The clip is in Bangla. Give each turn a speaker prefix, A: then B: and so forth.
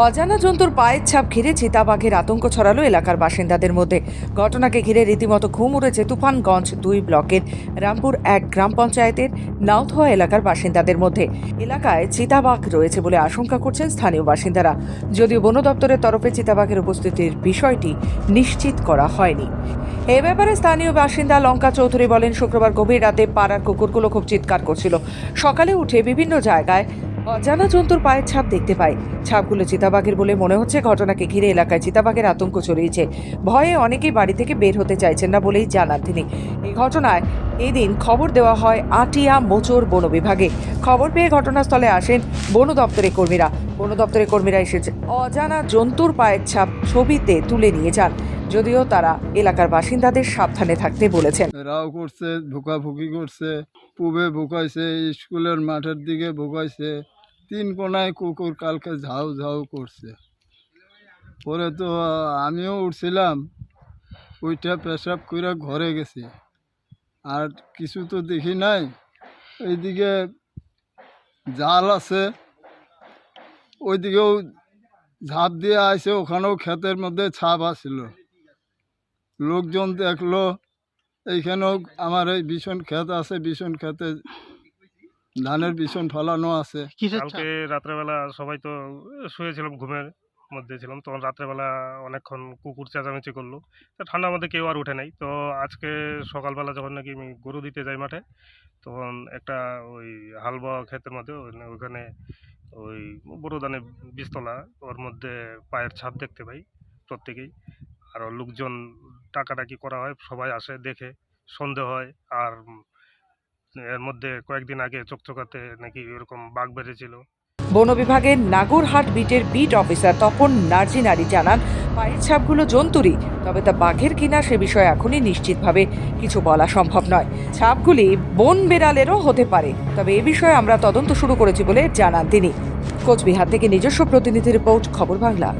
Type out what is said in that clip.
A: অজানা জন্তুর পায়ের ছাপ ঘিরে চিতাবাঘের আতঙ্ক ছড়ালো এলাকার বাসিন্দাদের মধ্যে। ঘটনাকে ঘিরে রীতিমতো ঘুম উড়েছে তুফানগঞ্জ দুই ব্লকের রামপুর এক গ্রাম পঞ্চায়েতের নাউথোয়া এলাকার বাসিন্দাদের মধ্যে। এলাকায় চিতাবাঘ রয়েছে বলে আশঙ্কা করছেন স্থানীয় বাসিন্দারা। যদিও বন দপ্তরের তরফে চিতাবাঘের উপস্থিতির বিষয়টি নিশ্চিত করা হয়নি। এ ব্যাপারে স্থানীয় বাসিন্দা লঙ্কা চৌধুরী বলেন, শুক্রবার গভীর রাতে পাড়ার কুকুরগুলো খুব চিৎকার করছিল। সকালে উঠে বিভিন্ন জায়গায় অজানা জন্তুর পায়ের ছাপ দেখতে পাই। ছাপগুলো চিতাবাঘের বলে মনে হচ্ছে ঘটনাকে ঘিরে এলাকায় চিতাবাঘের আতঙ্ক ছড়িয়েছে। ভয়ে অনেকেই বাড়ি থেকে বের হতে চাইছেন না বলেই জানান তিনি। এই ঘটনায় এদিন খবর দেওয়া হয় আটিয়া মোচর বন বিভাগে। খবর পেয়ে ঘটনাস্থলে আসেন বন দপ্তরের কর্মীরা। বন দপ্তরের কর্মীরা এসেছে। অজানা জন্তুর পায়ের ছাপ ছবিতে তুলে নিয়ে যান। যদিও তারা এলাকার বাসিন্দাদের সাবধানে থাকতে বলেছেন।
B: রাও করছে, ভুকাভুকি করছে, পুবে ভুকাইছে, স্কুলের মাঠের দিকে ভুকাইছে, তিন কোনায় কুকুর কালকে ঝাউ ঝাউ করছে। পরে তো আমিও উঠছিলাম ওইটা পেশাব করে ঘরে গেছি। আর কিছু তো দেখি নাই, এইদিকে জাল আছে, ওইদিকেও ঝাঁপ দিয়ে আসে ওখানেও ক্ষেতের মধ্যে ছাপ আসছিল লোকজন দেখল এইখানেও আমার এই ভীষণ ক্ষেত আছে ভীষণ ক্ষেতে ধানের ভীষণ ফলানো আছে।
C: কালকে রাত্রেবেলা সবাই তো শুয়েছিলাম ঘুমের মধ্যে ছিলাম তখন রাত্রেবেলা অনেকক্ষণ কুকুর চেঁচামেচি করল। তো ঠান্ডার মধ্যে কেউ আর উঠে নাই। তো আজকে সকালবেলা যখন নাকি আমি গরু দিতে যাই মাঠে তখন একটা ওই হালবা ক্ষেতের মধ্যে ওই- ওখানে ওই বড় দানে বীজতলা ওর মধ্যে পায়ের ছাপ দেখতে পাই প্রত্যেকেই। আরও লোকজন টাকাটাকি করা হয়, সবাই আসে দেখে সন্দেহ হয় আর এর মধ্যে কয়েকদিন আগে চকচকাতে নাকি এরকম বাঘ বেড়েছিল
A: বন বিভাগের নাগরহাট বিটের বিট অফিসার তপন নার্জিনারি জানান, পায়ের ছাপগুলো জন্তুরই, তবে তা বাঘের কিনা সে বিষয়ে এখনই নিশ্চিতভাবে কিছু বলা সম্ভব নয়। ছাপগুলি বন বেড়ালেরও হতে পারে, তবে এ বিষয়ে আমরা তদন্ত শুরু করেছি বলে জানান তিনি। কোচবিহার থেকে নিজস্ব প্রতিনিধি রিপোর্ট, খবর বাংলা।